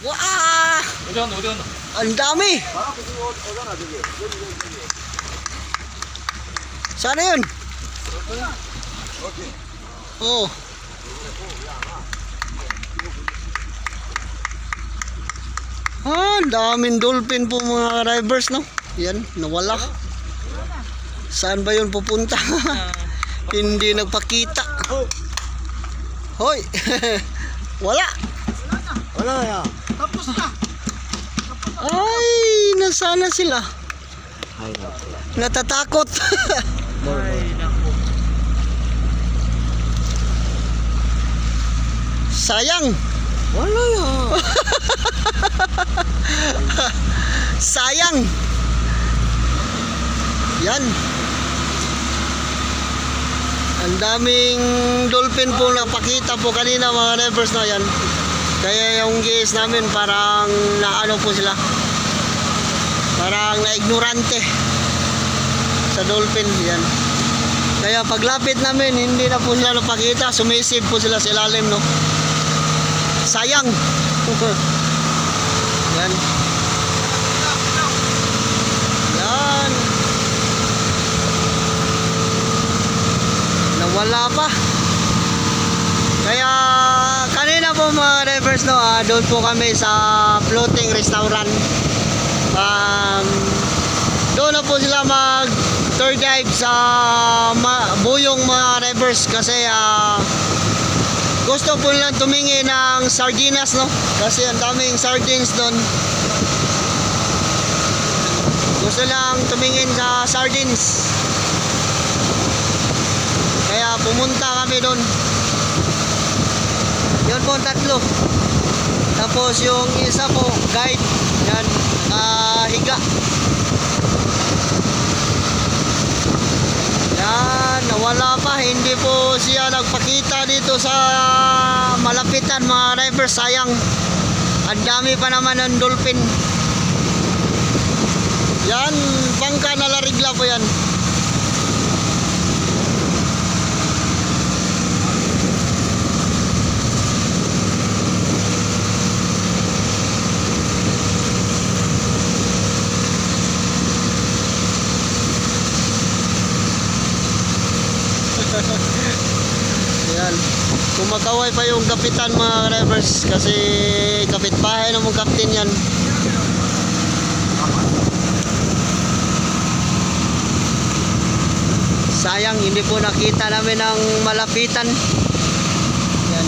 Wah! 어디 갔노 어디 갔노 Ang dami! Sana yun? Oh. Ah, ang daming dolphin po mga drivers, no? Yan, nawala. Saan ba yun pupunta? Hindi nagpakita. Hoy! Wala! Wala ya. Ay, nasana sila. Ay, naku. Natatakot. ay naku Sayang. Wala ya. Sayang. Yan. Ang daming dolphin po napakita po kanina mga neighbors na yan. Kaya yung gaze namin parang naano po sila. Parang na-ignorante sa dolphin yan. Kaya paglapit namin hindi na po sila napakita. Sumisib po sila sa ilalim no. Sayang. yan. Yan. Nawala pa. Kaya kanina po drivers no, ah, doon po kami sa floating restaurant. Um, doon na po sila mag tour dive sa ma- buyong mga drivers kasi ah, gusto po nilang tumingin ng sardinas no? Kasi ang daming sardines doon. Gusto lang tumingin sa sardines. Kaya pumunta kami doon. Yun po tatlo tapos yung isa po guide. Yan nakahiga. Yan nawala pa. Hindi po siya nagpakita dito sa malapitan mga drivers sayang. Ang dami pa naman ng dolphin. Yan pangka na larigla po Yan. Kumakaway pa yung kapitan mga drivers kasi kapitbahay ng mga kapten yan. Sayang hindi po nakita namin ang malapitan. Yan.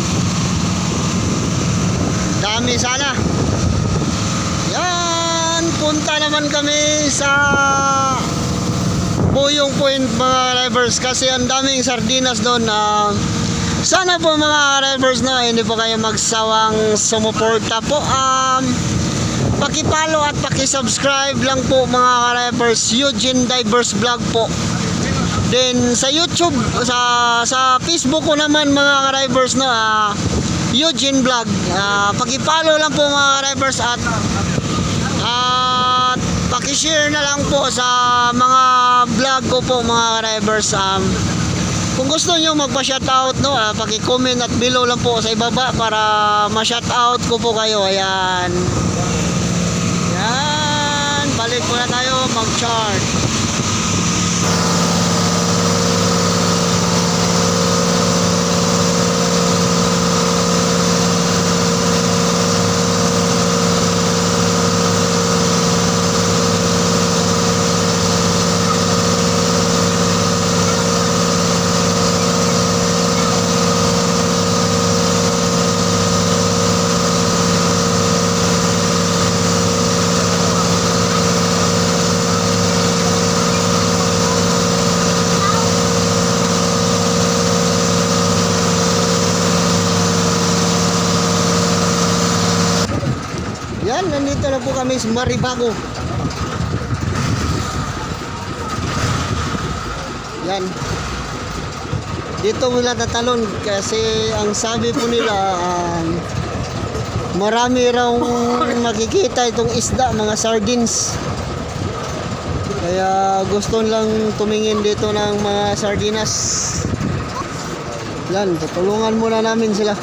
Dami sana. Yan, punta naman kami sa Buyong Point mga drivers kasi ang daming sardinas doon na sana po mga drivers na hindi po kayo magsawang sumuporta po. Um, pakipalo at pakisubscribe lang po mga drivers Eugene Divers Vlog po. Then sa YouTube sa sa Facebook ko naman mga drivers na ah, Eugene Vlog. Ah, pakipalo lang po mga drivers at at pakishare na lang po sa mga vlog ko po mga drivers um, kung gusto nyo magpa-shoutout no, ah, paki-comment at below lang po sa ibaba para ma-shoutout ko po kayo. Ayan. Yan, balik muna tayo mag-chart. Nandito na po kami sa Maribago. Yan. Dito mula tatalon kasi ang sabi po nila um, marami raw makikita itong isda, mga sardines. Kaya gusto lang tumingin dito ng mga sardinas. Yan, tutulungan muna namin sila.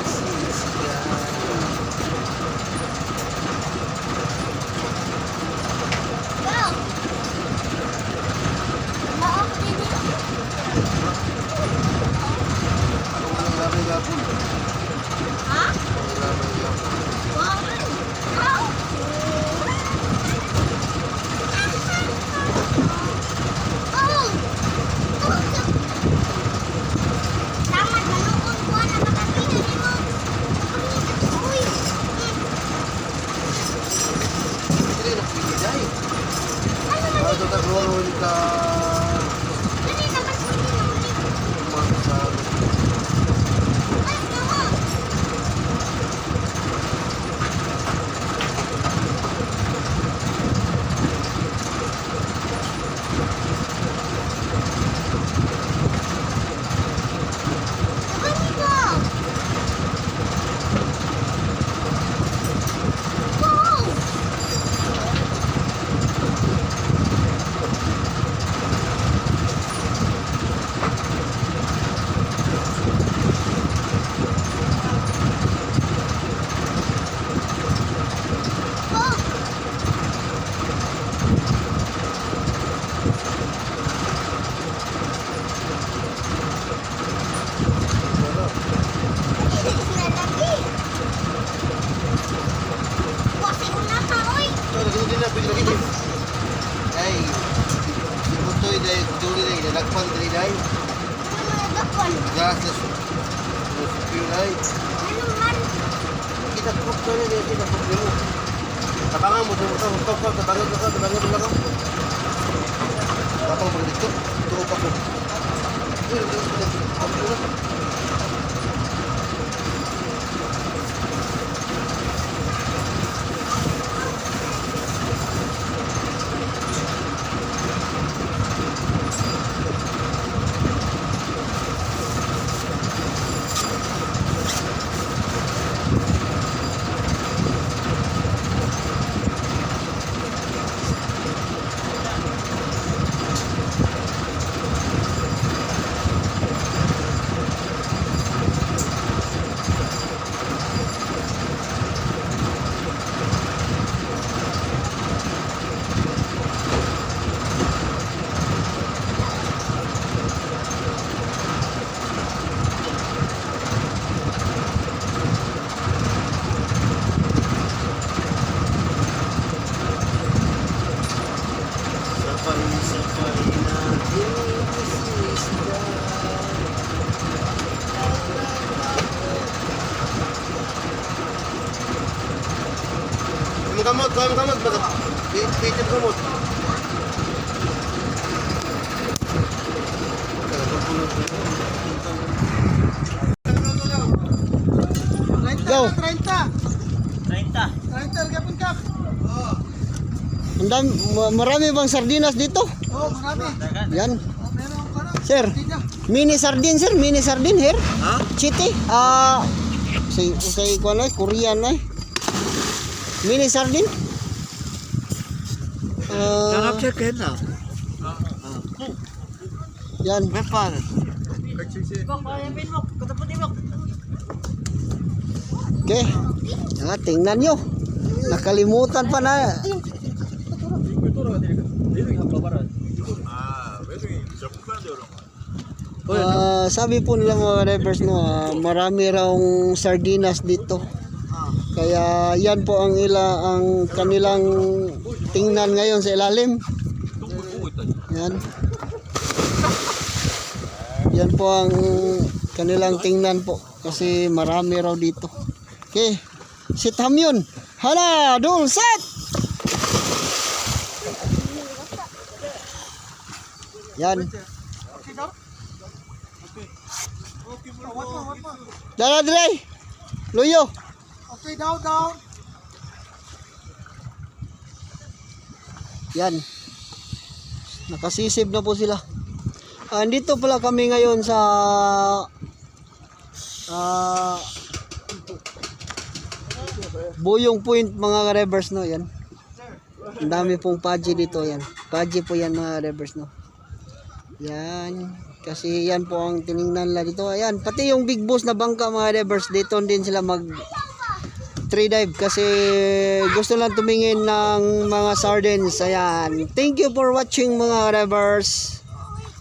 Gas na su. Supiyo dahil. Kita Putoy na dahil kita Putoy mo. Tabangan mo, mo, tabangan mo, tabangan mo, mo, tabangan mo. Tapang pag dito, tuko pa ko. Uy, Kamu kamot, kamu kamot, baga. Bitin kamot. Go. 30. 30. Ang dam- ma- marami bang sardinas dito? Oh, marami. Yan. Oh, ka. Sir, mini sardine sir, mini sardine here. Ha? Chiti. Ah, say say ko na Korean na. Mini sardine. Ah, siya kena. yan. Berapa? Okay. Ah, tingnan nyo. Nakalimutan pa na. Ah, sabi po nila mga drivers no, ah, marami raw sardinas dito. Kaya yan po ang ila ang kanilang tingnan ngayon sa ilalim. Yan. Yan po ang kanilang tingnan po kasi marami raw dito. Okay. Si Tamyun. Hala, dul set. Yan. Dala dre. Luyo. Okay, down, down. Yan. Nakasisib na po sila. Ah, andito pala kami ngayon sa ah Buyong Point mga revers no yan. Ang dami pong paji dito yan. Paji po yan mga revers no. Yan. Kasi yan po ang tiningnan nila dito. Ayan, pati yung big boss na bangka mga revers dito din sila mag tree dive kasi gusto lang tumingin ng mga sardines. Ayan. Thank you for watching mga revers.